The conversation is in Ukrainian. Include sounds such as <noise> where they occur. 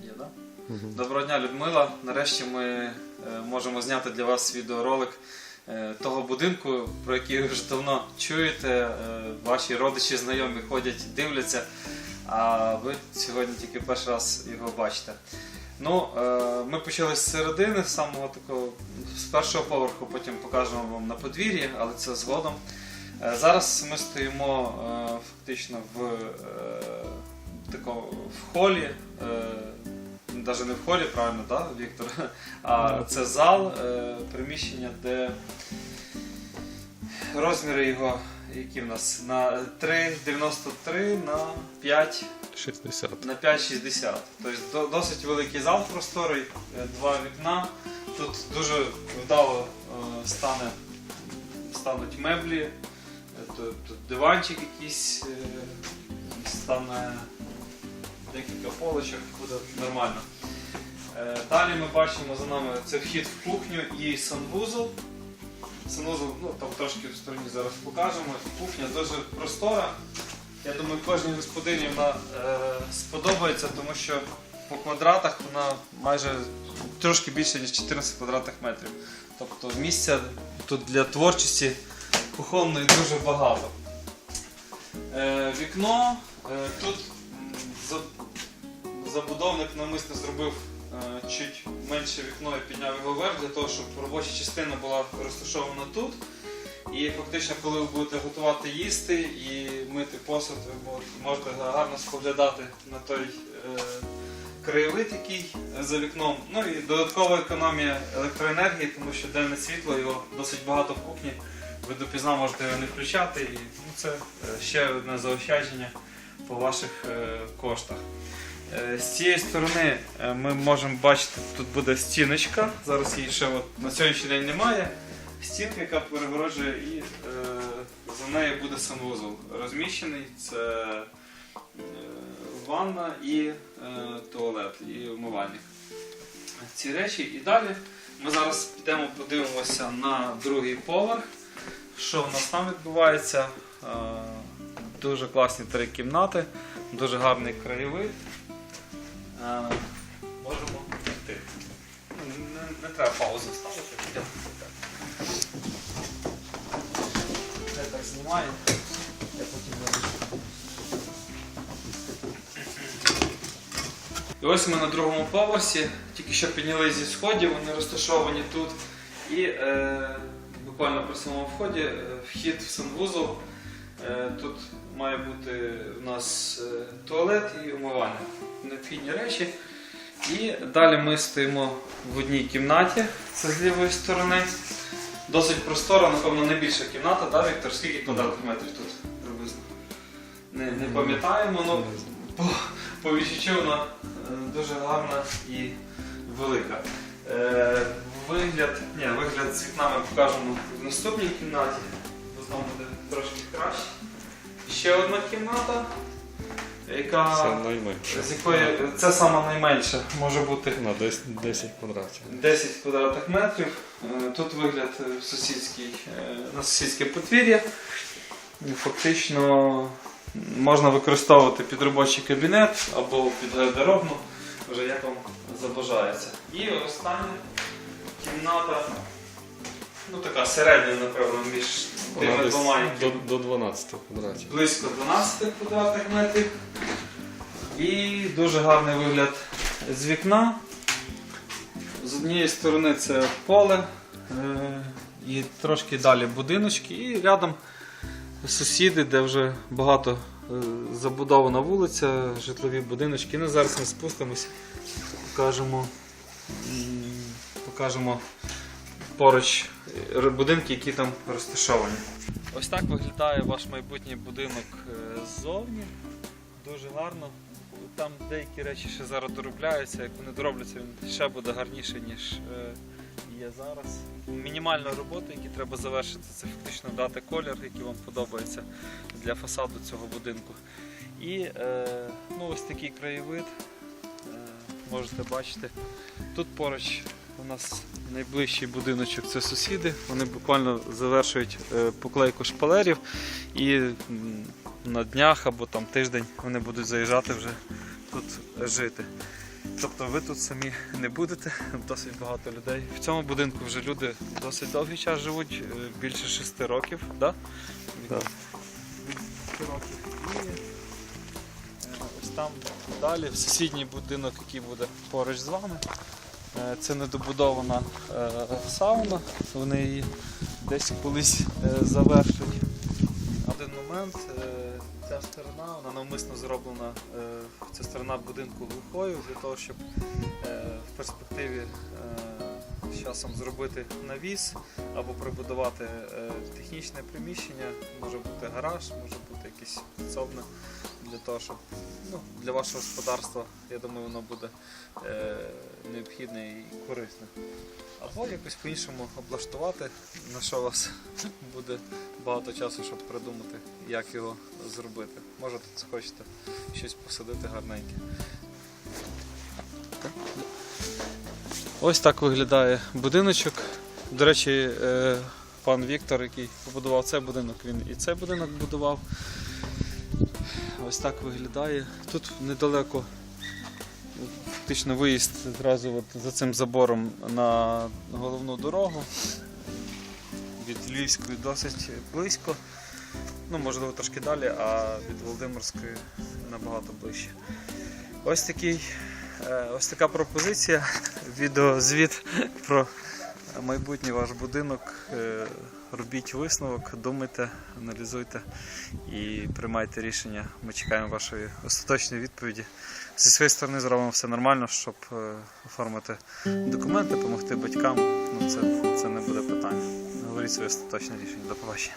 Є, да? Доброго дня, Людмила. Нарешті ми е, можемо зняти для вас відеоролик е, того будинку, про який ви вже давно чуєте. Е, ваші родичі, знайомі ходять, дивляться, а ви сьогодні тільки перший раз його бачите. Ну, ми почали з середини, з самого такого, з першого поверху, потім покажемо вам на подвір'ї, але це згодом. Зараз ми стоїмо фактично в такому в холі. Навіть не в холі, правильно, да, Віктор? <laughs> А це зал, е, приміщення, де розміри його, які в нас на 3,93 на 5 60. на 5,60. Тобто досить великий зал просторий, е, два вікна. Тут дуже вдало е, стане, стануть меблі, е, тут, диванчик якийсь, е, стане декілька полочок, буде нормально. Е, Далі ми бачимо за нами це вхід в кухню і санвузол. Санвузол, ну там трошки в стороні зараз покажемо. Кухня дуже простора. Я думаю, кожній господині вона е, сподобається, тому що по квадратах вона майже трошки більше, ніж 14 квадратних метрів. Тобто місця тут для творчості кухонної дуже багато. Е, вікно е, тут забудовник навмисно зробив е, чуть менше вікно і підняв його вверх для того, щоб робоча частина була розташована тут. І фактично, коли ви будете готувати їсти і мити посуд, ви можете гарно споглядати на той е, краєвид, який за вікном. Ну і додаткова економія електроенергії, тому що денне світло його досить багато в кухні. Ви допізна можете його не включати, і ну, це е, ще одне заощадження по ваших коштах. Е, З цієї сторони е, ми можемо бачити, тут буде стіночка. Зараз її ще от, на сьогоднішній день немає. Стінка, яка перегороджує, і е, за нею буде санвузол розміщений. Це е, ванна і е, туалет, і умивальник. Ці речі. І далі ми зараз підемо подивимося на другий поверх. Що в нас там відбувається? Е, дуже класні три кімнати, дуже гарний краєвид. Можемо йти. Ну, Не, треба паузу ставити. Я так знімаю. Я потім вирішу. І ось ми на другому поверсі, тільки що піднялися зі сходів, вони розташовані тут. І е, буквально при самому вході е, вхід в санвузол. Е, тут має бути в нас е, туалет і умивальник. Необхідні речі. І далі ми стоїмо в одній кімнаті, це з лівої сторони. Досить простора, напевно, найбільша кімната, да, Віктор? Скільки квадратних метрів тут приблизно? Не, не пам'ятаємо, але по, по відчуттю вона е, дуже гарна і велика. Е, вигляд, ні, вигляд з вікна ми покажемо в наступній кімнаті, бо там буде трошки краще. Ще одна кімната, яка Це найменше. з якої це саме найменше може бути На 10, 10 квадратів. 10 квадратних метрів. Е, Тут вигляд е, сусідський, е, на сусідське подвір'я. Фактично можна використовувати під робочий кабінет або під гардеробну, вже як вам забажається. І остання кімната, ну така середня, напевно, між Вона тими десь двома, до, до 12 квадратів. близько 12 квадратних метрів. І дуже гарний вигляд з вікна. З однієї сторони це поле, е, і трошки далі будиночки, і рядом сусіди, де вже багато е, забудована вулиця, житлові будиночки. Ну, зараз ми спустимось, покажемо, м, покажемо поруч е, будинки, які там розташовані. Ось так виглядає ваш майбутній будинок е, ззовні. Дуже гарно. Там деякі речі ще зараз доробляються. Як вони доробляться, він ще буде гарніше, ніж е, є зараз. Мінімальна робота, які треба завершити, це фактично дати колір, який вам подобається для фасаду цього будинку. І ну, ось такий краєвид. Можете бачити. Тут поруч у нас найближчий будиночок це сусіди. Вони буквально завершують е, поклейку шпалерів і на днях або там тиждень вони будуть заїжджати вже тут жити. Тобто ви тут самі не будете, досить багато людей. В цьому будинку вже люди досить довгий час живуть, е, більше шести років, да? Так. Шести років. І е, ось там далі, в сусідній будинок, який буде поруч з вами. Е, Це недобудована е, сауна. Вони її десь колись е, завершать. Один момент, ця сторона, вона навмисно зроблена, ця сторона будинку глухою для того, щоб в перспективі з часом зробити навіс або прибудувати технічне приміщення, може бути гараж, може бути якесь підсобне для того, щоб ну, для вашого господарства, я думаю, воно буде е, необхідне і корисне. Або якось по-іншому облаштувати, на що у вас <laughs> буде багато часу, щоб придумати, як його зробити. Може тут захочете щось посадити гарненьке. Ось так виглядає будиночок. До речі, е, пан Віктор, який побудував цей будинок, він і цей будинок будував. Ось так виглядає. Тут недалеко фактично виїзд одразу от за цим забором на головну дорогу. Від Львівської досить близько. Ну, можливо, трошки далі, а від Володимирської набагато ближче. Ось такий, е, ось така пропозиція. Відеозвіт про майбутній ваш будинок. Е, Робіть висновок, думайте, аналізуйте і приймайте рішення. Ми чекаємо вашої остаточної відповіді. Зі своєї сторони зробимо все нормально, щоб е, оформити документи, допомогти батькам. Ну, це, це не буде питання. Говоріть своє остаточне рішення. До побачення.